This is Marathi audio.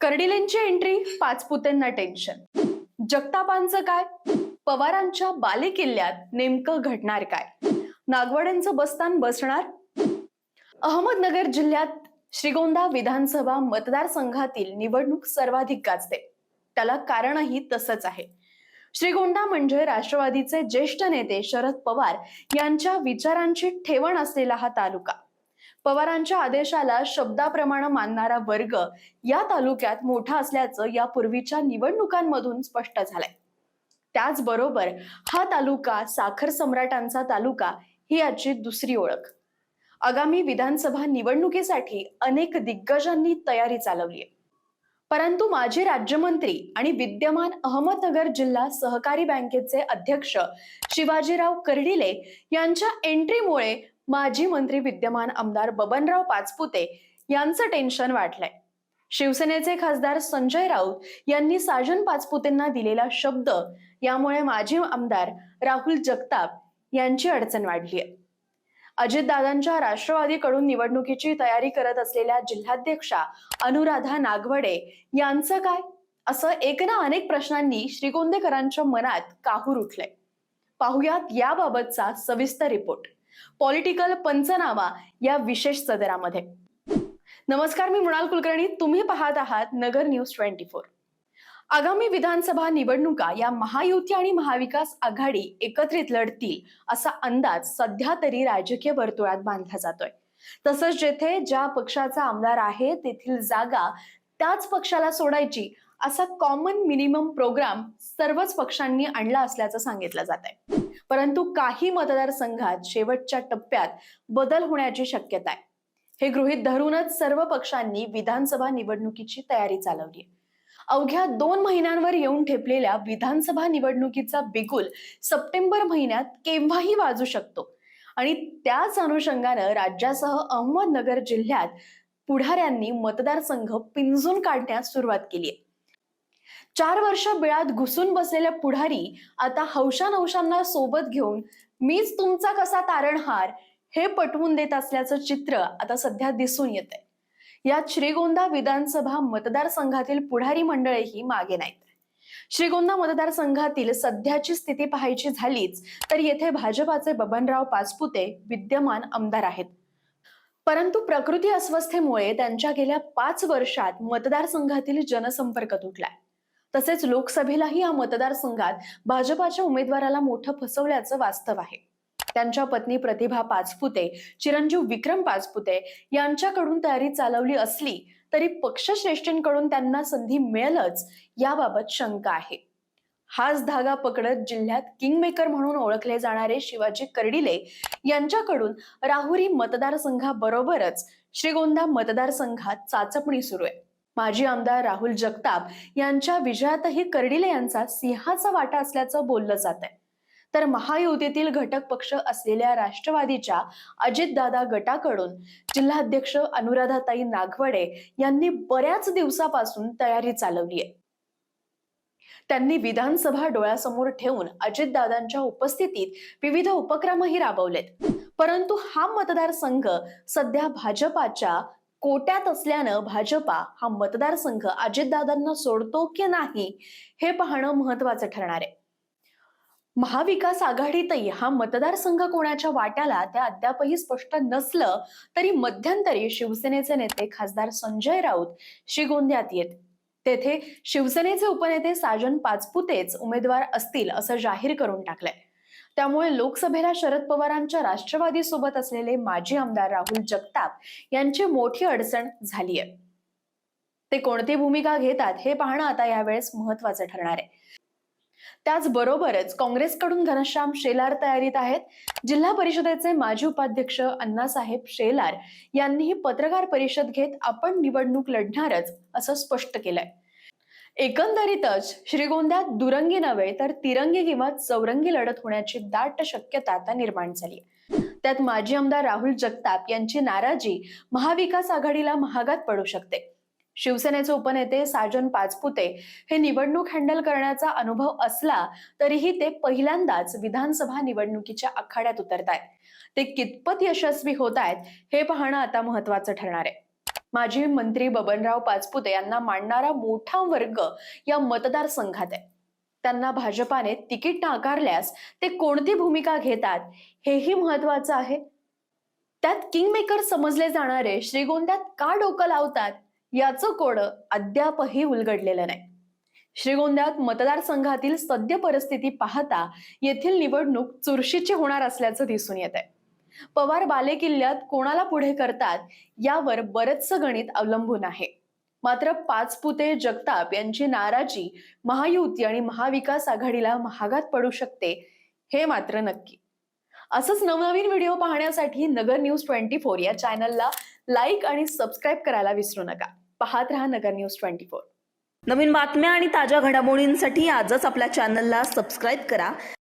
कर्डिलेंची एंट्री पाचपुतेंना टेन्शन. जगतापांचं काय? पवारांच्या बालेकिल्ल्यात नेमकं घडणार काय? नागवड्यांचं बस्तान बसणार? अहमदनगर जिल्ह्यात श्रीगोंदा विधानसभा मतदारसंघातील निवडणूक सर्वाधिक गाजते. त्याला कारणही तसंच आहे. श्रीगोंदा म्हणजे राष्ट्रवादीचे ज्येष्ठ नेते शरद पवार यांच्या विचारांची ठेवण असलेला हा तालुका. पवारांच्या आदेशाला शब्दाप्रमाणे मानणारा वर्ग या तालुक्यात मोठा असल्याचं यापूर्वीच्या निवडणुकांमधून स्पष्ट झालंय. त्याचबरोबर हा तालुका साखर सम्राटांचा तालुका ही याची दुसरी ओळख. आगामी विधानसभा निवडणुकीसाठी अनेक दिग्गजांनी तयारी चालवली आहे. परंतु माजी राज्यमंत्री आणि विद्यमान अहमदनगर जिल्हा सहकारी बँकेचे अध्यक्ष शिवाजीराव कर्डिले यांच्या एंट्रीमुळे माजी मंत्री विद्यमान आमदार बबनराव पाचपुते यांचं टेन्शन वाढलंय. शिवसेनेचे खासदार संजय राऊत यांनी साजन पाचपुतेंना दिलेला शब्द यामुळे माजी आमदार राहुल जगताप यांची अडचण वाढली आहे अजितदादांच्या राष्ट्रवादीकडून निवडणुकीची तयारी करत असलेल्या जिल्हाध्यक्षा अनुराधा नागवडे यांचं काय? असं एक ना अनेक प्रश्नांनी श्रीगोंदेकरांच्या मनात काहूर उठलंय. पाहुयात याबाबतचा सविस्तर रिपोर्ट पॉलिटिकल पंचनामा या विशेष सदरामध्ये. नमस्कार मी मृणाल कुलकर्णी. तुम्ही पाहत आहात नगर न्यूज ट्वेंटी फोर. आगामी विधानसभा निवडणुका या महायुती आणि महाविकास आघाडी एकत्रित लढतील असा अंदाज सध्या तरी राजकीय वर्तुळात बांधला जातोय. तसंच जेथे ज्या पक्षाचा आमदार आहे तेथील जागा त्याच पक्षाला सोडायची असा कॉमन मिनिमम प्रोग्राम सर्वच पक्षांनी आणला असल्याचं सांगितलं जात आहे परंतु काही मतदारसंघात शेवटच्या टप्प्यात बदल होण्याची शक्यता आहे. हे गृहीत धरूनच सर्व पक्षांनी विधानसभा निवडणुकीची तयारी चालवली आहे. अवघ्या दोन महिन्यांवर येऊन ठेपलेल्या विधानसभा निवडणुकीचा बिगुल सप्टेंबर महिन्यात केव्हाही वाजू शकतो? आणि त्याच अनुषंगानं राज्यासह अहमदनगर जिल्ह्यात पुढाऱ्यांनी मतदारसंघ पिंजून काढण्यास सुरुवात केली आहे. चार वर्ष बिळात घुसून बसलेल्या पुढारी आता हौशा नवशांना सोबत घेऊन मीच तुमचा कसा तारणहार? हे पटवून देत असल्याचं चित्र आता सध्या दिसून येत आहे यात श्रीगोंदा विधानसभा मतदारसंघातील पुढारी मंडळेही मागे नाहीत. श्रीगोंदा मतदारसंघातील सध्याची स्थिती पाहायची झालीच तर येथे भाजपाचे बबनराव पाचपुते विद्यमान आमदार आहेत. परंतु प्रकृती अस्वस्थेमुळे त्यांच्या गेल्या पाच वर्षात मतदारसंघातील जनसंपर्क तुटलाय. तसेच लोकसभेलाही या मतदारसंघात भाजपाच्या उमेदवाराला मोठं फसवल्याचं वास्तव आहे. त्यांच्या पत्नी प्रतिभा पाचपुते चिरंजीव विक्रम पाचपुते यांच्याकडून तयारी चालवली असली तरी पक्षश्रेष्ठींकडून त्यांना संधी मिळेलच याबाबत शंका आहे. हाच धागा पकडत जिल्ह्यात किंगमेकर म्हणून ओळखले जाणारे शिवाजी कर्डिले यांच्याकडून राहुरी मतदारसंघाबरोबरच श्रीगोंदा मतदारसंघात चाचपणी सुरू आहे. माजी आमदार राहुल जगताप यांच्या विजयातही कर्डिले यांचा सिंहाचा वाटा असल्याचं बोललं जात आहे तर महायुतीतील घटक पक्ष असलेल्या राष्ट्रवादीच्या अजितदादा गटाकडून जिल्हाध्यक्ष अनुराधाताई नागवडे यांनी बऱ्याच दिवसापासून तयारी चालवली आहे. त्यांनी विधानसभा डोळ्यासमोर ठेवून अजितदादांच्या उपस्थितीत विविध उपक्रमही राबवलेत. परंतु हा मतदारसंघ सध्या भाजपाच्या कोट्यात असल्यानं भाजपा हा मतदारसंघ अजितदादांना सोडतो की नाही हे पाहणं महत्वाचं ठरणार आहे. महाविकास आघाडीतही हा मतदारसंघ कोणाच्या वाट्याला त्या अद्यापही स्पष्ट नसलं तरी मध्यंतरी शिवसेनेचे नेते खासदार संजय राऊत श्रीगोंद्यात येत. तेथे शिवसेनेचे उपनेते साजन पाचपुतेच उमेदवार असतील असं जाहीर करून टाकलंय. त्यामुळे लोकसभेला शरद पवारांच्या राष्ट्रवादी सोबत असलेले माजी आमदार राहुल जगताप यांची मोठी अडचण झाली आहे ते कोणती भूमिका घेतात हे पाहणं आता यावेळेस महत्वाचं ठरणार आहे. त्याचबरोबरच काँग्रेसकडून घनश्याम शेलार तयारीत आहेत. जिल्हा परिषदेचे माजी उपाध्यक्ष अण्णासाहेब शेलार यांनीही पत्रकार परिषद घेत आपण निवडणूक लढणारच असं स्पष्ट केलंय. एकंदरीतच श्रीगोंद्यात दुरंगी नव्हे तर तिरंगी किंवा चौरंगी लढत होण्याची दाट शक्यता आता निर्माण झाली त्यात माजी आमदार राहुल जगताप यांची नाराजी महाविकास आघाडीला महागात पडू शकते. शिवसेनेचे उपनेते साजन पाचपुते हे निवडणूक हँडल करण्याचा अनुभव असला तरीही ते पहिल्यांदाच विधानसभा निवडणुकीच्या आखाड्यात उतरत आहेत ते कितपत यशस्वी होत आहेत हे पाहणं आता महत्वाचं ठरणार आहे. माजी मंत्री बबनराव पाचपुते यांना मांडणारा मोठा वर्ग या मतदारसंघात आहे. त्यांना भाजपाने तिकीट नाकारल्यास ते कोणती भूमिका घेतात हेही महत्वाचं आहे. त्यात किंगमेकर समजले जाणारे श्रीगोंद्यात का डोकं लावतात याचं कोड अद्यापही उलगडलेलं नाही. श्रीगोंद्यात मतदारसंघातील सद्य परिस्थिती पाहता येथील निवडणूक चुरशीची होणार असल्याचं दिसून येत आहे पवार बालेकिल्ल्यात कोणाला पुढे करतात यावर बरचसं गणित अवलंबून आहे. मात्र पाचपुते जगताप यांची नाराजी महायुती आणि महाविकास आघाडीला महागात पडू शकते हे मात्र नक्की. असंच नवनवीन व्हिडिओ पाहण्यासाठी नगर न्यूज ट्वेंटी फोर या चॅनलला लाईक आणि सबस्क्राईब करायला विसरू नका. पाहत रहा नगर न्यूज ट्वेंटी फोर. नवीन बातम्या आणि ताज्या घडामोडींसाठी आजच आपल्या चॅनलला सबस्क्राईब करा.